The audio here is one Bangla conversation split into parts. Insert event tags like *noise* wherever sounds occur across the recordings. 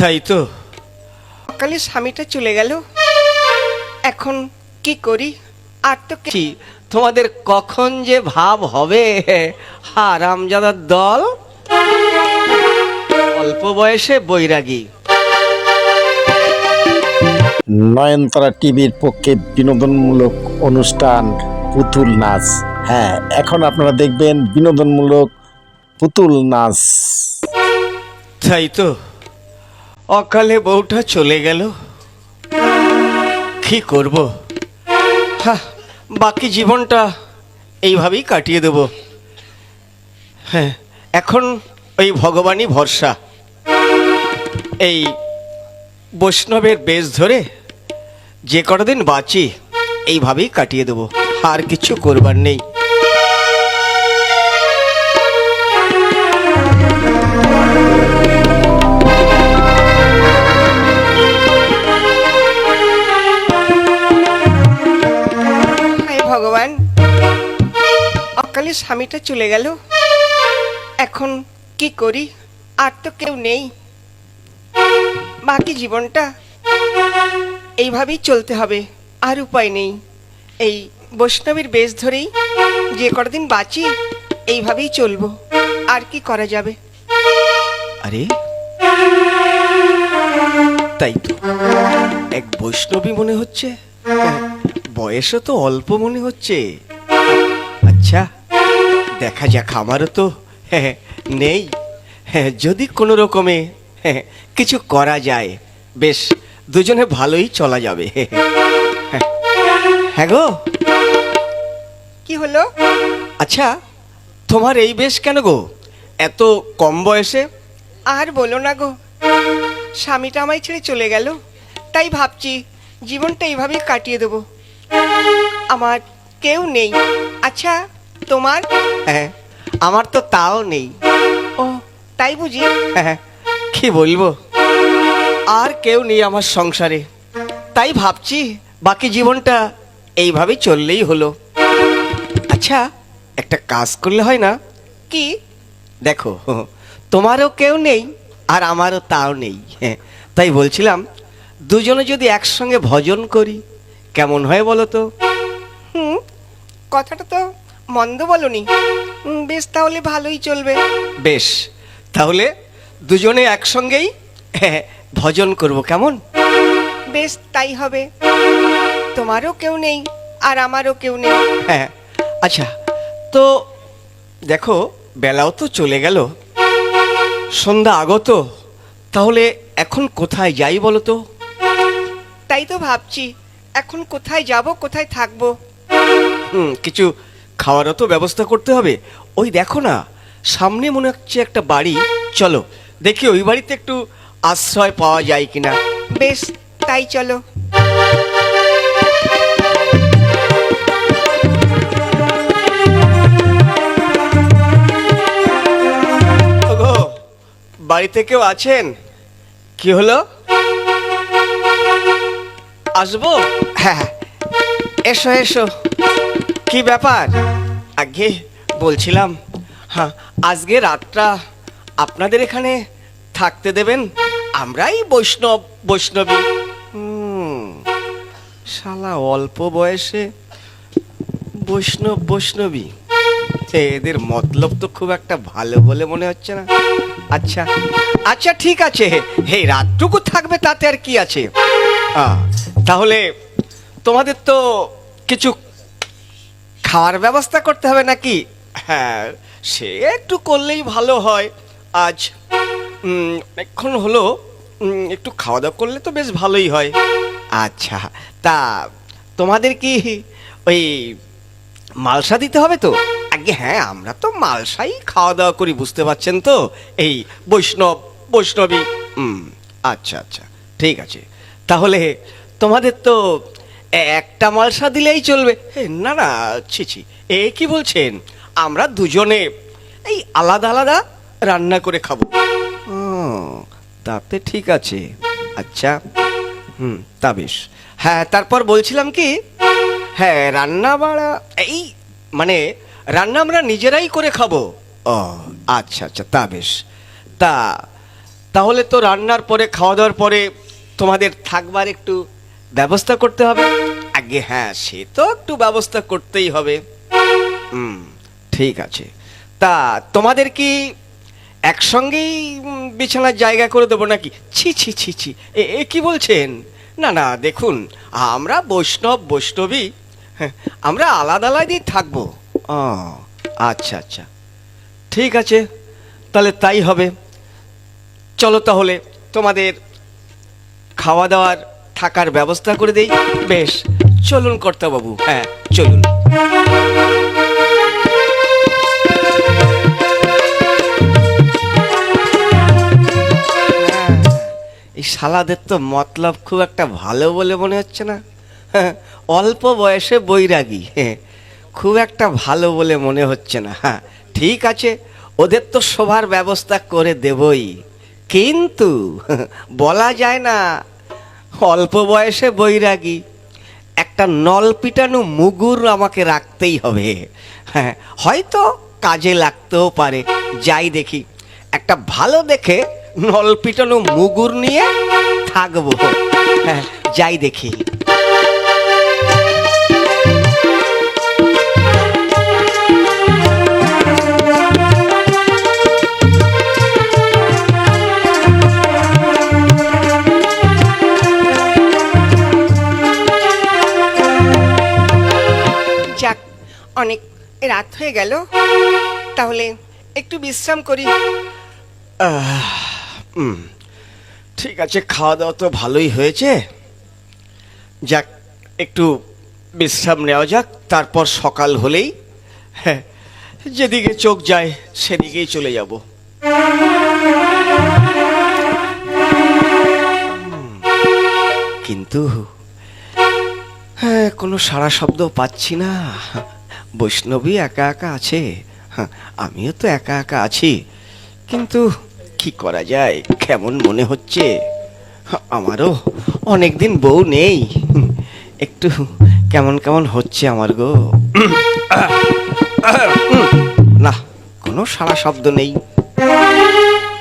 তাই তো। সকালে স্বামীটা চলে গেল। এখন কি করি? আর তো কে- কি তোমাদের কখন যে ভাব হবে? হারামজাদার দল? অল্প বয়সে বৈরাগী। নয়নতারা টিভির পক্ষে বিনোদনমূলক অনুষ্ঠান পুতুল নাচ। হ্যাঁ এখন আপনারা দেখবেন বিনোদনমূলক পুতুল নাচ। তাই তো। অকালে বউটা চলে গেল। কি করব? হ্যাঁ বাকি জীবনটা এইভাবেই কাটিয়ে দেব। হ্যাঁ এখন ওই ভগবানই ভরসা। এই বৈষ্ণবের বেশ ধরে যে কটা দিন বাঁচি, এইভাবেই কাটিয়ে দেব। আর কিছু করবার নেই। ভগবান। অকালে স্বামীটা চলে গেল। এখন কি করি? আর তো কেউ নেই। বাকি জীবনটা এইভাবেই চলতে হবে। আর উপায় নেই। এই বৈষ্ণবীর বেশ ধরেই যে কটা দিন বাঁচি, এইভাবেই চলবো। আর কি করা যাবে? আরে, তাই তো। এক বৈষ্ণবী মনে হচ্ছে বয়সও তো অল্প মনে হচ্ছে। আচ্ছা দেখা যাক আমারও তো। হ্যাঁ, *laughs* নেই। হ্যাঁ, যদি কোনো রকমে হ্যাঁ, *laughs* কিছু করা যায় বেশ দুজনে ভালোই চলা যাবে। হ্যাঁ। *laughs* হ্যাঁ গো। কি হলো? আচ্ছা তোমার এই বেশ কেন গো? এত কম বয়সে? আর বলো না গো। স্বামীটা আমায় ছেড়ে চলে গেল। তাই ভাবছি জীবনটা এইভাবেই কাটিয়ে দেবো। আমার কেউ নেই। আচ্ছা তোমার? হ্যাঁ আমার তো তাও নেই। ও তাই বুঝি? হ্যাঁ কি বলব? আর কেউ নেই আমার সংসারে। তাই ভাবছি বাকি জীবনটা এইভাবে চললেই হলো। আচ্ছা একটা কাজ করলে হয় না? কি? দেখো তোমারও কেউ নেই আর আমারও তাও নেই। হ্যাঁ, তাই বলছিলাম দুজনে যদি একসঙ্গে ভজন করি কেমন হয় বলো তো? হুম কথাটা তো মন্দ বলনি। বেশ তাহলে ভালোই চলবে। বেশ তাহলে দুজনে একসঙ্গেই *laughs* ভজন করব কেমন? বেশ তাই হবে। তোমারও কেউ নেই আর আমারও কেউ নেই। হ্যাঁ আচ্ছা তো দেখো বেলাও তো চলে গেল। সন্ধ্যা আগত তাহলে এখন কোথায় যাই বলো তো? তাই তো ভাবছি এখন কোথায় যাব কোথায় থাকব? হুম কিছু খাওয়ারও তো ব্যবস্থা করতে হবে। ওই দেখো না সামনে মনে হচ্ছে একটা বাড়ি। চলো দেখি ওই বাড়িতে একটু আশ্রয় পাওয়া যায় কিনা। বেশ তাই চলো। বাড়িতে কেউ আছেন? কি হলো? আসব? হ্যাঁ এসো এসো। কি ব্যাপার? আগে বলছিলাম হ্যাঁ আজকে রাতটা আপনাদের এখানে থাকতে দেবেন? আমরাই বৈষ্ণব, বৈষ্ণবী। শালা অল্প বয়সে বৈষ্ণব, বৈষ্ণবী। এদের মতলব তো খুব একটা ভালো বলে মনে হচ্ছে না। আচ্ছা আচ্ছা ঠিক আছে। হে, রাতটুকু থাকবে তাতে আর কি আছে? তাহলে তোমাদের তো কিছু খাওয়ার ব্যবস্থা করতে হবে নাকি? হ্যাঁ সে একটু করলেই ভালো হয়। আজ অনেকক্ষণ হলো একটু খাওয়া দাওয়া করলে তো বেশ ভালোই হয়। আচ্ছা তা তোমাদের কি ওই মালসা দিতে হবে তো? আগে হ্যাঁ আমরা তো মালসাই খাওয়া দাওয়া করি, বুঝতে পারছেন তো? এই বৈষ্ণব, বৈষ্ণবী আচ্ছা আচ্ছা ঠিক আছে। তাহলে তোমাদের তো একটা মালসা দিলেই চলবে। না না, ছি ছি। এ কি বলছেন? আমরা দুজনে এই আলাদা আলাদা রান্না করে খাব। তাতে ঠিক আছে। আচ্ছা হুম, তা বেশ। হ্যাঁ তারপর বলছিলাম কি হ্যাঁ রান্না বাড়া, এই মানে রান্না আমরা নিজেরাই করে খাব। ও আচ্ছা আচ্ছা তা বেশ। তা, তাহলে তো রান্নার পরে, খাওয়া দাওয়ার পরে তোমাদের থাকবার একটু ব্যবস্থা করতে হবে? আগে হ্যাঁ সে তো একটু ব্যবস্থা করতেই হবে। হুম ঠিক আছে। তা তোমাদের কি একসঙ্গেই বিছানার জায়গা করে দেবো নাকি? ছি ছি ছি ছি। এ এ কি বলছেন? না না দেখুন আমরা বৈষ্ণব বৈষ্ণবী। হ্যাঁ, আমরা আলাদা আলাদাই থাকব। ও আচ্ছা আচ্ছা। ঠিক আছে তাহলে তাই হবে। চলো তাহলে তোমাদের খাওয়া দাওয়ার থাকার ব্যবস্থা করে দেই। বেশ চলুন কর্তাবাবু হ্যাঁ চলুন। এই শালাদের তো মতলব খুব একটা ভালো বলে মনে হচ্ছে না। হ্যাঁ, অল্প বয়সে বৈরাগী হ্যাঁ, খুব একটা ভালো বলে মনে হচ্ছে না। হ্যাঁ ঠিক আছে ওদের তো শোভার ব্যবস্থা করে দেবই। কিন্তু বলা যায় না অল্প বয়সে বৈরাগী। একটা নল পিটানো মুগুর আমাকে রাখতেই হবে। হ্যাঁ হয়তো কাজে লাগতেও পারে। যাই দেখি, একটা ভালো দেখে নল পিটানো মুগুর নিয়ে থাকব। হ্যাঁ যাই দেখি। অনেক রাত হয়ে গেল। তাহলে একটু বিশ্রাম করি। ঠিক আছে খাওয়া দাওয়া তো ভালোই হয়েছে। যাক, একটু বিশ্রাম নেওয়া যাক, তারপর সকাল হলেই হ্যাঁ যেদিকে চোখ যায় সেদিকেই চলে যাব। কিন্তু হ্যাঁ কোনো সারা শব্দ পাচ্ছি না। বৈষ্ণবী একা একা আছে? হ্যাঁ, আমিও তো একা একা আছি। কিন্তু কি করা যায়? কেমন মনে হচ্ছে? আমারও অনেকদিন বউ নেই। একটু কেমন কেমন হচ্ছে আমার গো? না কোনো সারা শব্দ নেই।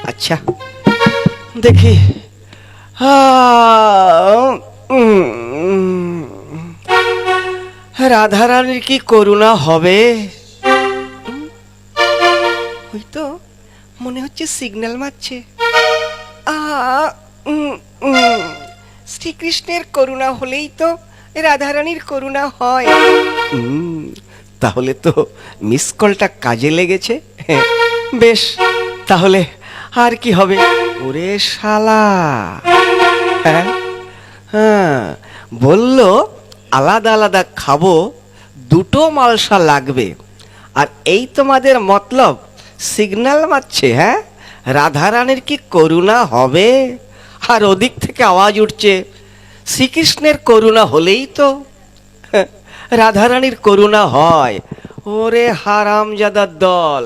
আচ্ছা দেখি। উম, রাধারানীর কি করুণা হবে? ওই তো মনে হচ্ছে সিগন্যাল মারছে। শ্রীকৃষ্ণের করুণা হলেই তো রাধারানীর করুণা হয়। তাহলে তো মিস কলটা কাজে লেগেছে। বেশ তাহলে আর কি হবে? ওরে শালা। হ্যাঁ হ্যাঁ বলল আলাদা আলাদা খাব, দুটো মালসা লাগবে। আর এই তোমাদের মতলব সিগন্যাল মারছে হ্যাঁ? রাধারানীর কি করুণা হবে? আর ওদিক থেকে আওয়াজ উঠছে, শ্রীকৃষ্ণের করুণা হলেই তো। *laughs* রাধারানীর করুণা হয়। ওরে হারামজাদার দল।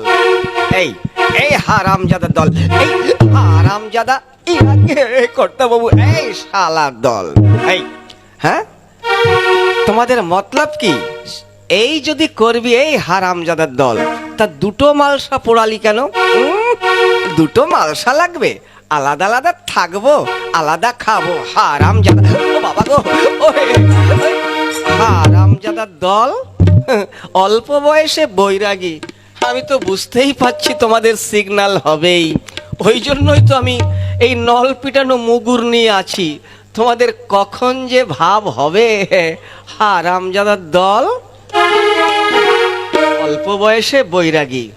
এই এই হারামজাদার দল, এই হারামজাদা কর্তা বাবু এই শালার দল। এই হ্যাঁ? তোমাদের মতলব কি? এই যদি করবি এই হারামজাদার দল তা দুটো মালসা পোড়ালি কেন? দুটো মালসা লাগবে আলাদা আলাদা থাকব আলাদা খাব হারামজাদা ও বাবা গো ওরে, ওই, হারামজাদার দল? অল্প বয়সে বৈরাগী আমি তো বুঝতেই পারছি তোমাদের সিগন্যাল হবেই। ওই জন্যই তো আমি এই নল পিটানো মুগুর নিয়ে আছি। তোমাদের কখন যে ভাব হবে? হারামজাদার দল? অল্প বয়সে বৈরাগী।